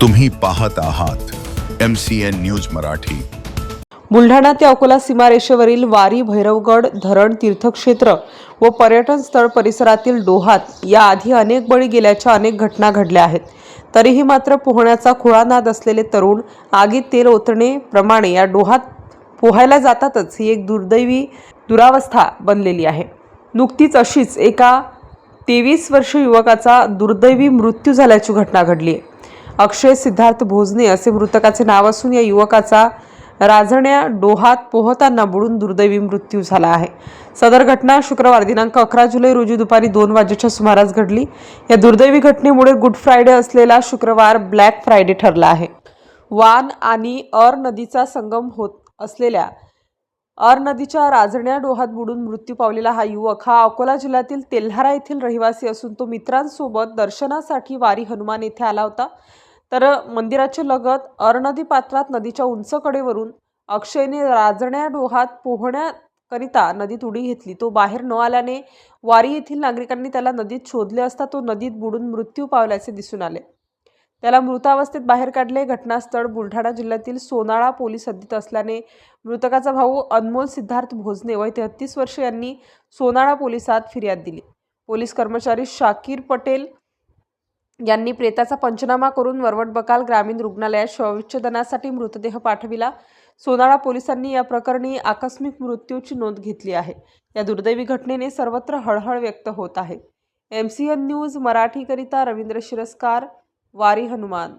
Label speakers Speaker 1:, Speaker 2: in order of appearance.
Speaker 1: तुम्ही पाहत आहात M C N news Marathi.
Speaker 2: Buldhana ते अकोला सीमारेषेवरील वारी भैरवगड धरण तीर्थक्षेत्र व पर्यटन स्थळ परिसरातील डोहात याआधी अनेक बळी गेल्याच्या अनेक घटना घडल्या आहेत. तरीही मात्र पोहण्याचा खुळा नाद असलेले तरुण आगीत तेल ओतणे प्रमाणे या डोहात पोहायला जातातच ही एक दुर्दैवी दुरावस्था बनलेली आहे. नुकतीच अशीच एका तेवीस वर्ष युवकाचा दुर्दैवी मृत्यू झाल्याची घटना घडली आहे. अक्षय सिद्धार्थ भोजने असे मृतकाचे नाव असून या युवकाचा राजण्या डोहात पोहताना बुडून दुर्दैवी मृत्यू झाला आहे. सदर घटना शुक्रवार दिनांक अकरा जुलै रोजी दुपारी दोन वाजेच्या सुमारास घडली. या दुर्दैवी घटनेमुळे गुड फ्रायडे असलेला शुक्रवार ब्लॅक फ्रायडे ठरला आहे. वान आणि अर नदीचा संगम होत असलेल्या अर नदीच्या राजण्या डोहात बुडून मृत्यू पावलेला हा युवक हा अकोला जिल्ह्यातील तेल्हारा येथील रहिवासी असून तो मित्रांसोबत दर्शनासाठी वारी हनुमान येथे आला होता. तर मंदिराच्या लगत अरनदी पात्रात नदीच्या उंच कडेवरून अक्षयने राजण्या डोहात पोहण्याकरिता नदीत उडी घेतली. तो बाहेर न आल्याने वारी येथील नागरिकांनी त्याला नदीत शोधले असता तो नदीत बुडून मृत्यू पावल्याचे दिसून आले. त्याला मृतावस्थेत बाहेर काढले. घटनास्थळ बुलढाणा जिल्ह्यातील सोनाळा पोलीस हद्दीत असल्याने मृतकाचा भाऊ अनमोल सिद्धार्थ भोजने वय तेहत्तीस वर्ष यांनी सोनाळा पोलिसात फिर्याद दिली. पोलीस कर्मचारी शाकीर पटेल यांनी प्रेताचा पंचनामा करून वरवट बकाल ग्रामीण रुग्णालयात शवविच्छेदनासाठी मृतदेह पाठविला. सोनाळा पोलिसांनी या प्रकरणी आकस्मिक मृत्यूची नोंद घेतली आहे. या दुर्दैवी घटनेने सर्वत्र हळहळ व्यक्त होत आहे. एम सी एन न्यूज मराठीकरिता रवींद्र शिरस्कार वारी हनुमान.